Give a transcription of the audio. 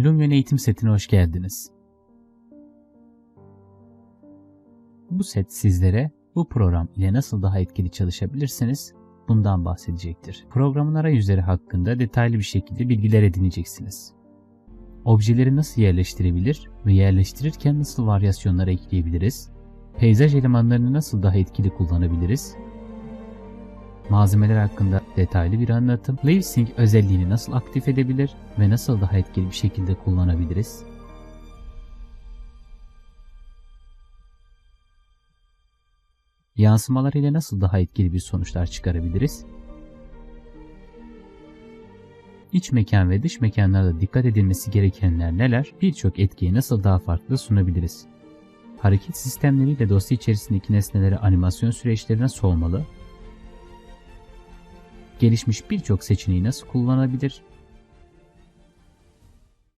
Lumion eğitim setine hoş geldiniz. Bu set sizlere bu program ile nasıl daha etkili çalışabilirsiniz bundan bahsedecektir. Programın arayüzleri hakkında detaylı bir şekilde bilgiler edineceksiniz. Objeleri nasıl yerleştirebilir ve yerleştirirken nasıl varyasyonlar ekleyebiliriz? Peyzaj elemanlarını nasıl daha etkili kullanabiliriz? Malzemeler hakkında detaylı bir anlatım, LaveSync özelliğini nasıl aktif edebilir ve nasıl daha etkili bir şekilde kullanabiliriz? Yansımalar ile nasıl daha etkili bir sonuçlar çıkarabiliriz? İç mekan ve dış mekanlarda dikkat edilmesi gerekenler neler? Birçok etkiyi nasıl daha farklı sunabiliriz? Hareket sistemleriyle dosya içerisindeki nesnelere animasyon süreçleri nasıl olmalı? Gelişmiş birçok seçeneği nasıl kullanabilir